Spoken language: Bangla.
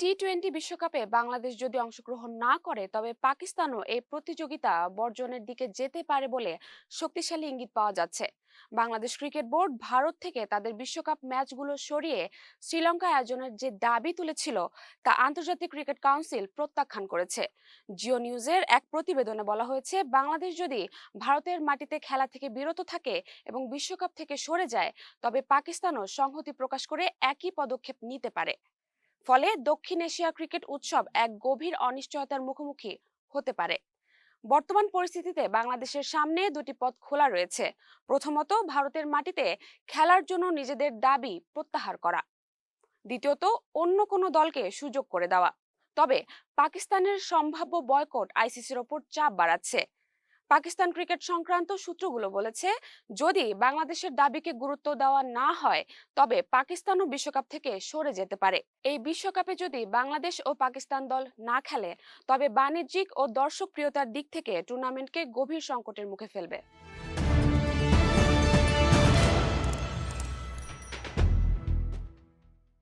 টি টোয়েন্টি বিশ্বকাপে বাংলাদেশ যদি অংশগ্রহণ না করে, তবে পাকিস্তানও এই প্রতিযোগিতা বর্জনের দিকে যেতে পারে বলে শক্তিশালী ইঙ্গিত পাওয়া যাচ্ছে। বাংলাদেশ ক্রিকেট বোর্ড ভারত থেকে তাদের বিশ্বকাপ ম্যাচগুলো সরিয়ে শ্রীলঙ্কা আয়োজনের যে দাবি তুলেছিল, তা আন্তর্জাতিক ক্রিকেট কাউন্সিল প্রত্যাখ্যান করেছে। জিও নিউজের এক প্রতিবেদনে বলা হয়েছে, বাংলাদেশ যদি ভারতের মাটিতে খেলা থেকে বিরত থাকে এবং বিশ্বকাপ থেকে সরে যায়, তবে পাকিস্তানও সংহতি প্রকাশ করে একই পদক্ষেপ নিতে পারে। ফলে দক্ষিণ এশিয়া ক্রিকেট উৎসব এক গভীর অনিশ্চয়তার মুখোমুখি হতে পারে। বর্তমান পরিস্থিতিতে বাংলাদেশের সামনে দুটি পথ খোলা রয়েছে। প্রথমত, ভারতের মাটিতে খেলার জন্য নিজেদের দাবি প্রত্যাহার করা। দ্বিতীয়ত, অন্য কোনো দলকে সুযোগ করে দেওয়া। তবে, পাকিস্তানের সম্ভাব্য বয়কট আইসিসির ওপর চাপ বাড়াচ্ছে। পাকিস্তান ক্রিকেট সংক্রান্ত সূত্রগুলো বলেছে, যদি বাংলাদেশের দাবিকে গুরুত্ব দেওয়া না হয়, তবে পাকিস্তানও বিশ্বকাপ থেকে সরে যেতে পারে। এই বিশ্বকাপে যদি বাংলাদেশ ও পাকিস্তান দল না খেলে, তবে বাণিজ্যিক ও দর্শক প্রিয়তার দিক থেকে টুর্নামেন্টকে গভীর সংকটের মুখে ফেলবে।